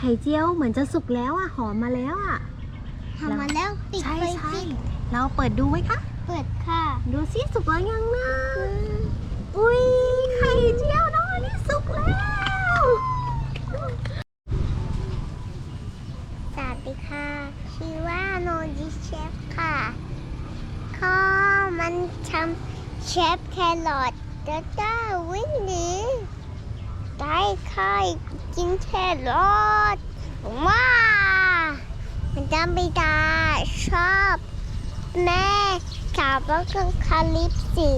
ไข่เจียวเหมือนจะสุกแล้วอะ หอมมาแล้วอะ ทำมาแล้วปิดใช่ไฟใช่สิเราเปิดดูไหมคะ เปิดค่ะดูสิสุกแล้วยังนะอุ้ยไข่เจียวน้องอันนี้สุกแล้วสวัสดีค่ะ ชื่อว่าโนจิเชฟค่ะก็มันทำเชฟแครอทแล้วก็วิ่งหนีได้ ค่ะกินแครอทว้ามันจำไม่ได้ชอบแม่กับแล้วก็คาลิปสิ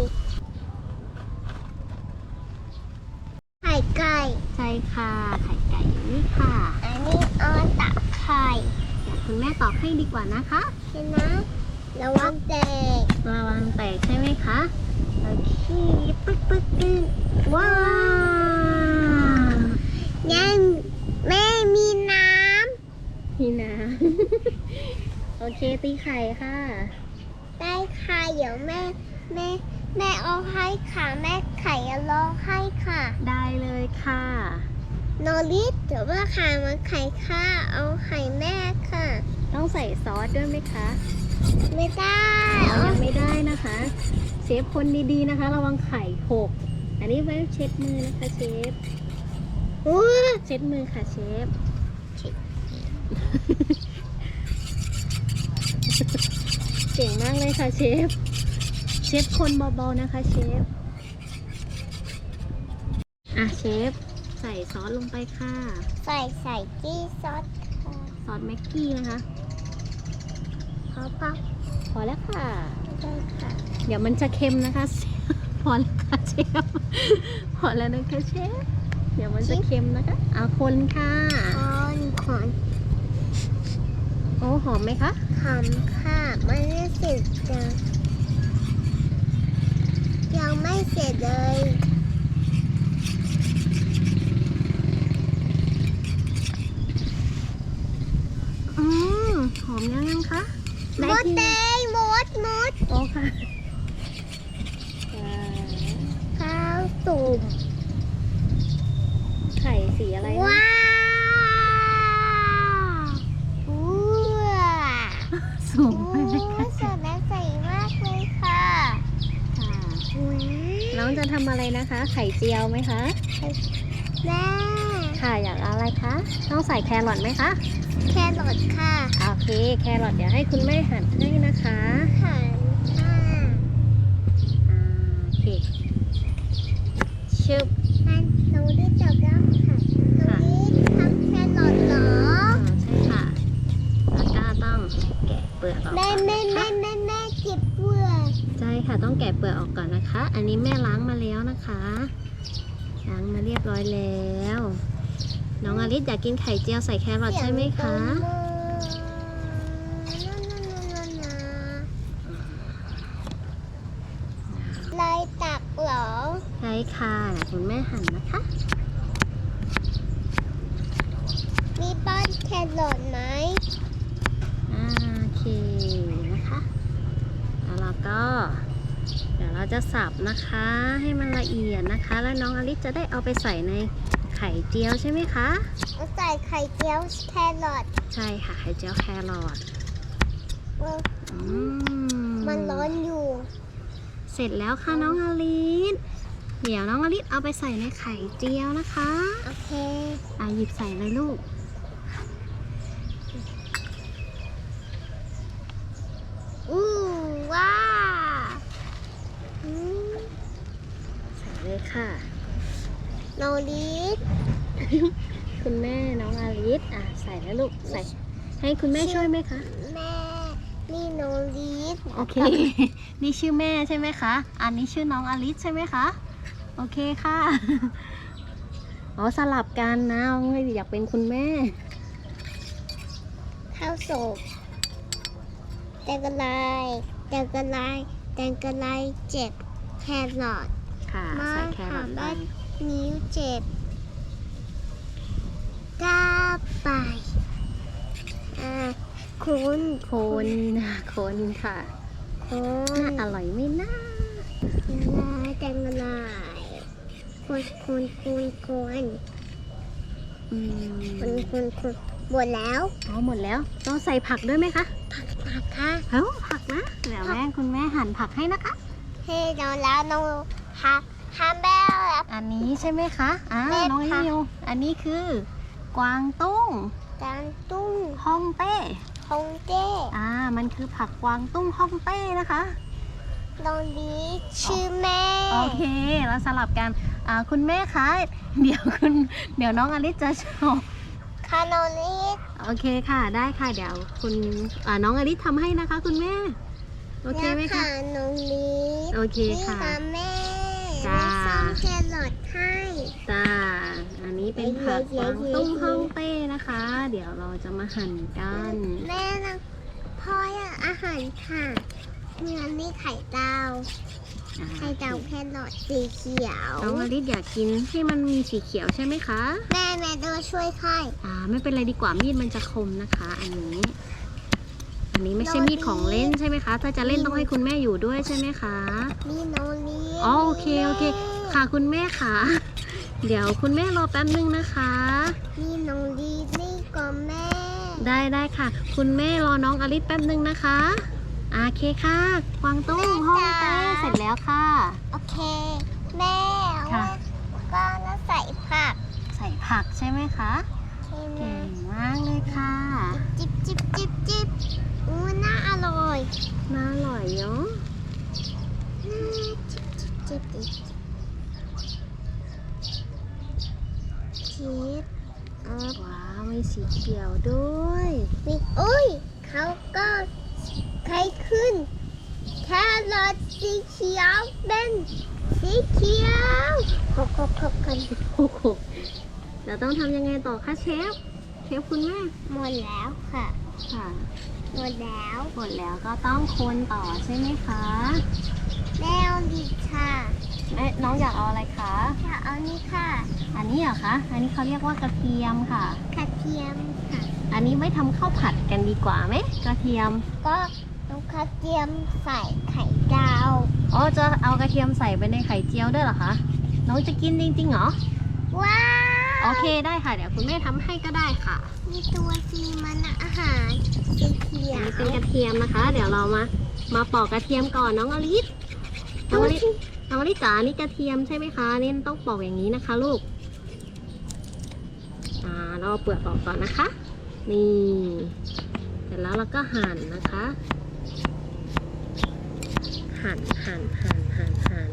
ไข่ไก่ใช่ค่ะ ไข่ไก่อยู่นี่ค่ะ อันนี้เอาตักไข่เดี๋ยวคุณแม่ตอกให้ดีกว่านะคะใช่ไหมระวังแตกระวังแตกใช่ไหมคะโอเคปึ๊กปึ๊กปึ๊กว้าว ยังแม่มีน้ นี่นะ โอเคตีไข่ค่ะำได้ค่ะ เดี๋ยวแม่แม่แม่เอาให้ค่ะ แม่ไข่รอให้ค่ะ ได้เลยค่ะโนริสเดี๋ยวว่าไข่มันไข่ค่ะ เอาไข่แม่ค่ะ ต้องใส่ซอสด้วยไหมคะ ไม่ได้อ๋อยังไม่ได้นะคะ เชฟคนดีๆนะคะ ระวังไข่หก อันนี้ไว้เช็ดมือนะคะเชฟอู้เช็ดมือค่ะเชฟ เก่งมากเลยค่ะเชฟ เชฟคนเบาๆนะคะเชฟ อะเชฟ ใส่ซอสลงไปค่ะ ใส่ใส่ที่ซอสค่ะซอสแม็กกี้นะคะ พอปักพอแล้วค่ะ ได้ค่ะเดี๋ยวมันจะเค็มนะคะ พอแล้วค่ะเชฟ พอแล้วนะคะเชฟ เดี๋ยวมันจะเค็มนะคะเอาคนค่ะ คนคนโอ้หอมไหมคะ ทำค่ะมันไม่เสร็จจังยังไม่เสร็จเลยอืมหอมยังยังคะมได้ดที่เตยมดมดโอ้ค่ะอ่าข้าวสุ่มไข่สีอะไรนะว้าวอู้ว้า สูงอู้มากค่ะสดและใสมากเลยค่ะค่ะว้าน้องจะทำอะไรนะคะ ไข่เจียวไหมคะ แม่ค่ะอยากเอาอะไรคะ ต้องใส่แครอทไหมคะ แครอทค่ะ โอเค แครอทเดี๋ยวให้คุณแม่หั่นให้นะคะหันค่ะ ลือกออกแม่ก่อนแม่นะแม่คะแม่แม่เก็บเปลือกใช่ค่ะต้องแกะเปลือกออกก่อนนะคะ อันนี้แม่ล้างมาแล้วนะคะล้างมาเรียบร้อยแล้ว น้องอลิสอยากกินไข่เจียวใส่แครอทใช่ไหมคะ ลายตักเหรอใช่ค่ะเดี๋ยวคุณแม่หั่นนะคะ มีป้อนแครอทไหม อ่าโอเคนะคะ แล้วเรา ก็เดี๋ยวเราจะสับนะคะให้มันละเอียดนะคะ แล้วน้องอลิสจะได้เอาไปใส่ในไข่เจียวใช่ไหมคะเอาใส่ไข่เจียวแครอทใช่ค่ะไข่เจียวแครอทเอออืมันร้อนอยู่ เสร็จแล้วค่ะน้องอลิสเดี๋ยวน้องอลิสเอาไปใส่ในไข่เจียวนะคะ โอเคอะหยิบใส่เลยลูก อู้ว้าอืม ใส่เลย ค่ะโนลิสคุณแม่น้องอลิสอะใส่แล้วลูกใส่ ให้คุณแม่ช่วยไหมคะ แม่นี่โนลิสโอเค นี่ชื่อแม่ใช่ไหมคะ อันนี้ชื่อน้องอลิสใช่ไหมคะ โอเคค่ะ อ๋อสลับกันนะไม่อยากเป็นคุณแม่ ข้าวโศกแตงกะไลแตงกะไลแตงกะไลเจ็บแครอท ค่ะมาใส่แครอทค่ะไปนิ้วเจ็บก้าไปอ่าคุณคนนะคนค่ะคุน่าณอร่อยไหมนะลายแตงกะไลคุณคุณคุณคุณอืมคุณคุณคุณหมดแล้ว อ๋อ หมดแล้ว ต้องใส่ผักด้วยไหมคะ ผักผักค่ะ เอ้าผักนะ เดี๋ยวแม่คุณแม่หั่นผักให้นะคะ เฮ้ยน้องแล้วน้อง ฮักฮัมเบลแล้วอันนี้ใช่ไหมคะอ่าแม่น้องค่ะนิวอันนี้คือกวางตุ้งจานตุ้งฮ่องเต้ฮงเต้อ่ามันคือผักกวางตุ้งฮ่องเต้นะคะน้องดีชื่อแม่โอเคเราสลับกันอ่าคุณแม่คะเดี๋ยวคุณเดี๋ยวน้องอลิซจะชอบคาโนลิสโอเคค่ะ ได้ค่ะเดี๋ยวคุณอ่าน้องอลิซทำให้นะคะ คุณแม่โอเคไหมคะน้องลิสโอเคนี่ค่ะค่ะแม่ จ้าแม่ซ่อมแครอทให้จ้า อันนี้เป็นผักกวางตุ้งฮ่องเต้นะคะ เดี๋ยวเราจะมาหั่นกัน แม่นะพ่ออยากอาหารค่ะเมื่อนี่ไข่ดาวอ่าไข่ดาวแครอทสีเขียวน้องอลิซอยากกินให้มันมีสีเขียวใช่ไหมคะ แม่แม่ดูช่วยค่อยอ่า ไม่เป็นไรดีกว่ามีดมันจะคมนะคะ อันนี้อั นนี้ไม่ใช่มีดของเล่นใช่ไหมคะ ถ้าจะเล่นต้องให้คุณแม่อยู่ด้วยใช่ไหมคะนี่น้องลิสอ๋อโอเคโอเค ค่ะคุณแม่ค่ะ เดี๋ยวคุณแม่รอแป๊บนึงนะคะนี่น้องลิสนี่ก็แม่ ได้ได้ค่ะ คุณแม่รอน้องอลิสแป๊บนึงนะคะโอเคค่ะกวางตุ้งห้องเต้เสร็จแล้วค่ะ โอเค แม่ค่ะว่าก็น่าใส่ผัก ใส่ผักใช่ไหมคะใช่ไหมเก่งมากเลยค่ะ จิบจิบจิบจิบ อู้น่าอร่อยน่าอร่อยเนาะน่าจิบจิบจิบจิบจิบอ๋อว้าวมีสีเขียวด้วยมีอุ้ยเขาก็ใครขึ้นแครอทสีเขียวเป็นสีเขียวครบครบครบกันโอ้โหเราต้องทำยังไงต่อคะเชฟ เชฟคุณแม่หมดแล้วค่ะ ค่ะ หมดแล้วหมดแล้วก็ต้องคนต่อใช่ไหมคะแม่เอาดีค่ะแม่น้องอยากเอาอะไรคะค่ะเอานี่ค่ะอันนี้เหรอคะ อันนี้เขาเรียกว่ากระเทียมค่ะ กระเทียมค่ะ อันนี้ไม่ทำข้าวผัดกันดีกว่าไหมกระเทียม ก็เอากระเทียมใส่ไข่ดาวอ๋อจะเอากระเทียมใส่ไปในไข่เจียวด้วยเหรอคะ น้องจะกินจริงๆเหรอ ว้าว โอเคได้ค่ะ เดี๋ยวคุณแม่ทำให้ก็ได้ค่ะมีตัวซีมันอาหารสีเขียอันวนี้เป็นกระเทียมนะคะ เดี๋ยวเรามา มาปอกกระเทียมก่อนน้องอลิสน้องอลิสน้องอลิสจ๋านี่กระเทียมใช่ไหมคะนี่ต้องปอกอย่างนี้นะคะ ลูก อ่าเราเอาเปลือกออกก่อนนะคะ นี่เสร็จแล้วเราก็หั่นนะคะ หั่นหั่นหั่นหั่นหั่น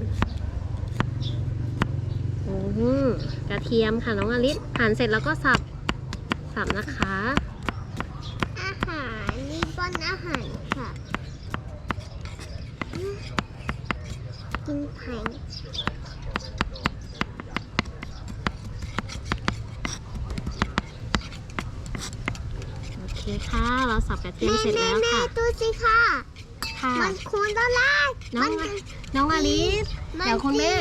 อือหือ กระเทียมค่ะน้องอลิสหั่นเสร็จแล้วก็สับ สับนะคะ อาหารนี่ป้อนอาหารค่ะอืมกินไข่โอเคค่ะ เราสับกระเทียมแม่เสร็จแม่แล้วแม่ค่ะ ดูสิค่ะ ค่ะ มันคูณแล้วล่ะน้องมัน้องอลิสมันเดี๋ยวคุณแม่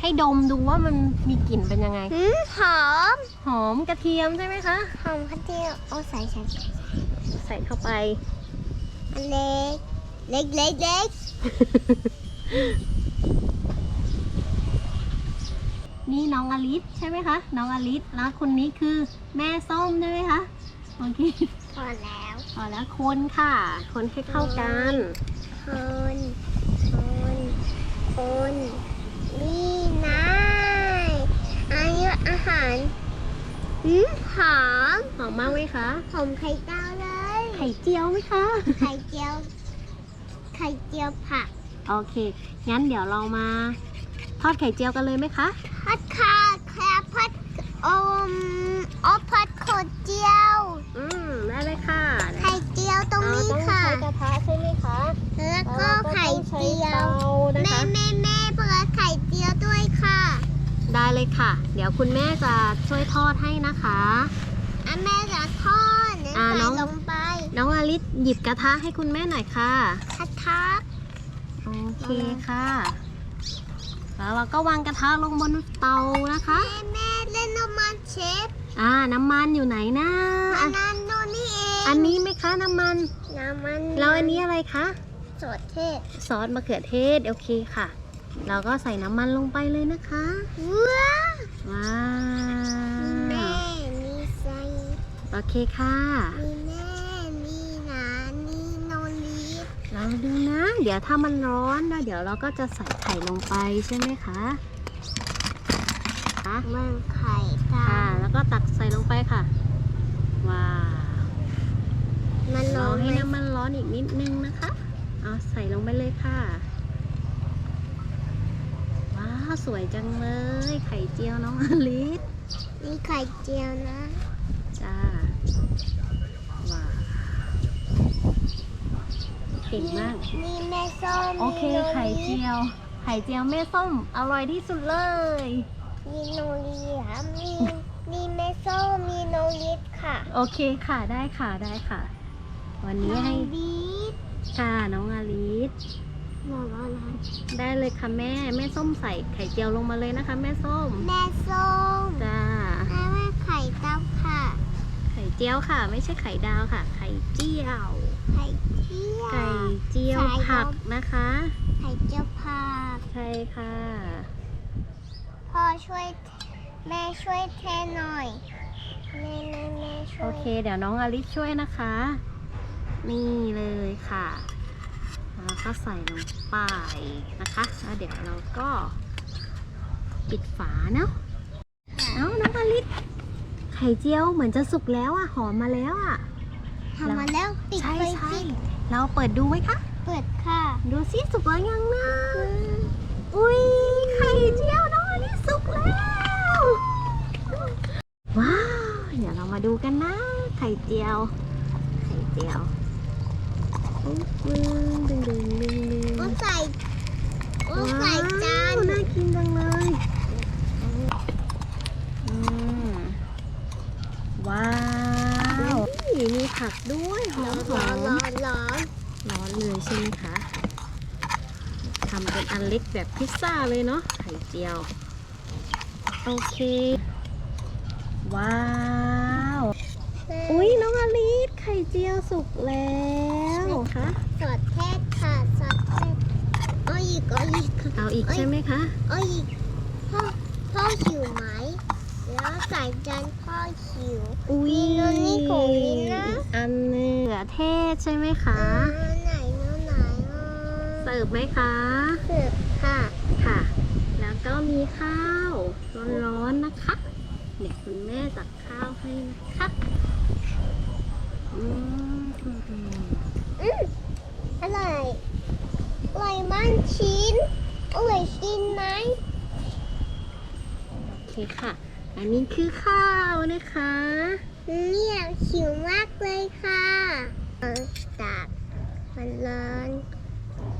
ให้ดมดูว่ามันมีกลิ่นเป็นยังไง หืมหอม หอมกระเทียมใช่ไหมคะ หอมกระเทียมโอ้ใส่ใส่ใส่ใส่เข้าไป อันเล็ก เล็กเล็กเล็กนี่น้องอลิสใช่ไหมคะ น้องอลิสแล้วคนนี้คือแม่ส้มใช่ไหมคะโอเคพอแล้วพอแล้วคนค่ะ คนให้เข้ากันคนคนคนนี่นาย อันนี้อาหารหืมหอมหอมมากไหมคะหอมไข่ดาวเลย ไข่เจียวไหมคะ ไข่เจียว ไข่เจียวผัก โอเค งั้นเดี๋ยวเรามาทอดไข่เจียวกันเลยไหมคะ พัดค่ะแครพัดอมออพัดขดเจียว อืมได้เลยค่ะไข่เจียวตรงนี้ค่ะ เราต้องใช้กระทะใช่ไหมคะแล้วก็ไข่เจียวนะแม่คะแม่แม่เปิดไข่เจียวด้วยค่ะ ได้เลยค่ะ เดี๋ยวคุณแม่จะช่วยทอดให้นะคะอะแม่จะทอดเนี่ยอ่าใส่น้อง ลงไปน้องอลิสหยิบกระทะให้คุณแม่หน่อยค่ะกระทะโอเคค่ะ แล้วเราก็วางกระทะลงบนเตานะคะ แม่แม่เล่นน้ำมันเชฟอ่า น้ำมันอยู่ไหนนะอัอะนนั้นโน่นนี่เองอันนี้ไหมคะน้ำมัน น้ำมันแล้วอันนี้อะไรคะ สดเทศซอสมะเขือเทศ โอเคค่ะ เราก็ใส่น้ำมันลงไปเลยนะคะ ว้าวว้าแม่วมีโอเคค่ะ มีแม่มีหนามีโนลีฟเราดูนะ เดี๋ยวถ้ามันร้อนแล้วเดี๋ยวเราก็จะใส่ไข่ลงไปใช่ไหมคะค่ะเมืองไข่ตาค่ะ แล้วก็ตักใส่ลงไปค่ะ ว้าวมันรร้ออนให้ไหมน้ำมันร้อนอีกนิดนึงนะคะ เอาใส่ลงไปเลยค่ะว้าว สวยจังเลย ไข่เจียวน้องอลิสนี่ไข่เจียวนะ จ้าว้าวเก่งมาก นี่แม่ส้มโอเคมีโนไข่ลีเจีฟยว ไข่เจียวแม่ส้ม อร่อยที่สุดเลย มีโนลีฟค่ะมีมีแม่ส้มมีโนลีฟค่ะ โอเคค่ะ ได้ค่ะ ได้ค่ะ วันนี้ให้โนลีฟค่ะ น้องอาลิส บอกว่าอะไรได้เลยค่ะแม่ แม่ส้มใส่ไข่เจียวลงมาเลยนะคะ แม่ส้ม แม่ส้มจ้า แม่ว่าไข่เต้าค่ะ ไข่เจียวค่ะ ไม่ใช่ไข่ดาวค่ะ ไข่เจียว ไข่เจียวไก่เจียวไข่ดาวผักนะคะ ไข่เจียวผัก ใช่ค่ะ พ่อช่วย แม่ช่วยเทหน่อย แม่แม่แม่ช่วย โอเค เดี๋ยวน้องอาลิสช่วยนะคะ นี่เลยค่ะ แล้วก็ใส่ลงไปนะคะแล้วเดี๋ยวเราก็ปิดฝาเนาะเอ้าน้องอาลิสไข่เจียวเหมือนจะสุกแล้วอะหอมมาแล้วอะทำมาแล้วปิดใช่ไฟใช่ปิดเราเปิดดูไหมคะ เปิดค่ะ ดูซิสุกแล้วยังนะอุ้ยไข่เจียวน้องอันนี้สุกแล้วว้าวเดี๋ยวเรามาดูกันนะ ไข่เจียว ไข่เจียวอุ๊ย ดึงดึงดึงดึงดึงก็ใส่ก็ใส่จานว้วน่ากินจังเลยอืมว้าวนี่มีผักด้วยหอร้อมนหร้ออนมร้อนร้อนร้อนเลยใช่ไหมคะทำเป็นอันเล็กแบบพิซซ่าเลยเนาะไข่เจียว โอเค ว้าว อุ้ยน้องอลิสไข่เจียวสุกแล้ว คะสอดแทศค่ะสอดแทศเอาอีกเอาอีกเอาอีกใช่ไหมคะเอาอีกพ่อพ่อหิวไหมแล้วใส่จานพ่อหิวอุ้ยมีนนี่ของลินนะอีกอันหนึงเหลือเทศใช่ไหมคะอ่าไหนเนาะไหนอะเสิร์ฟไหมคะเสิร์ฟค่ะค่ะ แล้วก็มีข้าวร้อนๆนะคะเดี๋ยวคุณแม่ตักข้าวให้นะคะอืม อืมอร่อยอร่อยมาก ชิ้นอร่อยชิ้นไหมโอเคค่ะ อันนี้คือข้าวนะคะ เนี่ยหิวมากเลยค่ะเออตักมันร้อน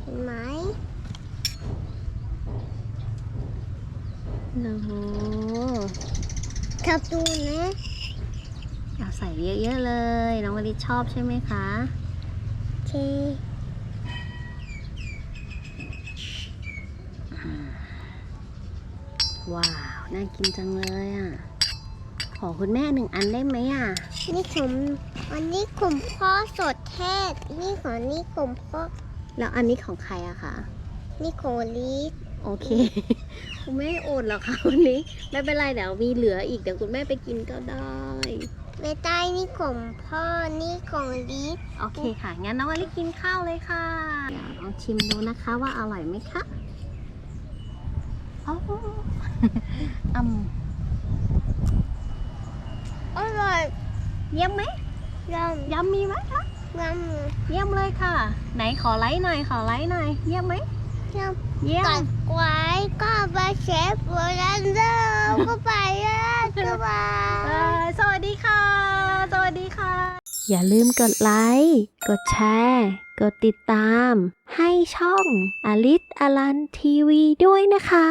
เห็นไหมโอ้โหขับดูนะเอาใส่เยอะๆเลย น้องวลิชอบใช่ไหมคะ โอเค ว้าว น่ากินจังเลยอะ ขอคุณแม่หนึ่งอันได้ไหมอะ นี่ผมอันนี้ขุมพ่อสดเทศ นี่ของนี่ขุมพ่อแล้วอันนี้ของใครอะคะ นี่ของลีฟโอเค คุณแม่อดเหรอคะวันนี้ไม่เป็นไรเดี๋ยวมีเหลืออีกเดี๋ยวคุณแม่ไปกินก็ได้เมใต้นี่ของพ่อ นี่ของลีฟโอเคค่ะ งั้นน้องอลิกินข้าวเลยค่ะ เดี๋ยวลองชิมดูนะคะว่าอร่อยไหมคะ อ๋ออืมอร่อยเยี่ยมไหมยยำมีไหมคะำยำเยี่ยมเลยค่ะ ไหนขอไลค์หน่อยขอไลค์หน่อยเยี่ยมไหมยเยี่ยำกัมดไว้ก็มาเชฟโบราณเดิมก็ไปแล้วก็ไปเอ่อสวัสดีค่ะ สวัสดีค่ะ อย่าลืมกดไลค์ กดแชร์ กดติดตาม ให้ช่องอลิสอลันทีวีด้วยนะคะ